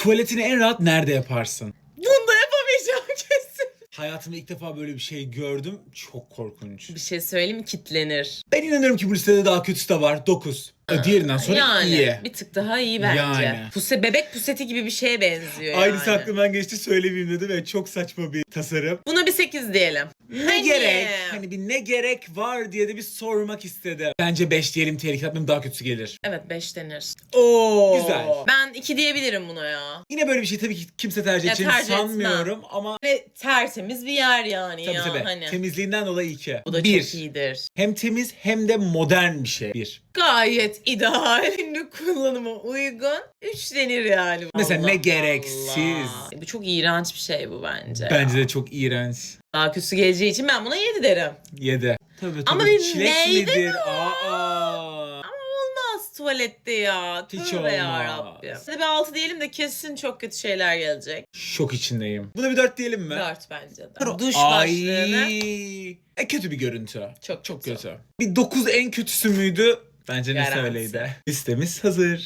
Tuvaletini en rahat nerede yaparsın? Bunu da yapamayacağım kesin. Hayatımda ilk defa böyle bir şey gördüm. Çok korkunç. Bir şey söyleyeyim mi? Kitlenir. Ben inanıyorum ki bu listede daha kötüsü de var. 9. Diğerinden sonra yani iyi. bir tık daha iyi bence. Yani. Puse, bebek puseti gibi bir şeye benziyor Aynısı yani. aklımdan geçti söylemeyeyim dedim ve çok saçma bir tasarım. Buna bir 8 diyelim. Ne Hani? gerek? Hani bir ne gerek var diye de bir sormak istedim. Bence 5 diyelim tehlike atmayayım daha kötüsü gelir. Evet 5 denir. Oo. Güzel. Ben 2 diyebilirim buna ya. Yine böyle bir şey tabii ki kimse tercih Ya edeceğini tercih etmem. sanmıyorum ama Ve tertemiz bir yer yani tabii ya. tabii Hani. temizliğinden dolayı 2. Bu da bir. çok iyidir. Hem temiz hem de modern bir şey. Bir. Gayet ideal. Günlük kullanıma uygun. 3 denir yani. Mesela ne Allah gereksiz. Allah. Bu çok iğrenç bir şey bu bence. Bence de çok iğrenç. Daha kötüsü geleceği için ben buna 7 derim. 7. Tabii tabii. Ama bir Çilek midir? Aa. Olmaz tuvalette ya. Hiç Tövbe olmaz. yarabbim. Hadi bir 6 diyelim de kesin çok kötü şeyler gelecek. Şok içindeyim. Buna bir 4 diyelim mi? 4 bence de. Ay. Duş başlığını. E, kötü bir görüntü. Çok Çok kötü. kötü. Bir 9 en kötüsü müydü? Bence neyse Garanti. öyleydi. Listemiz hazır.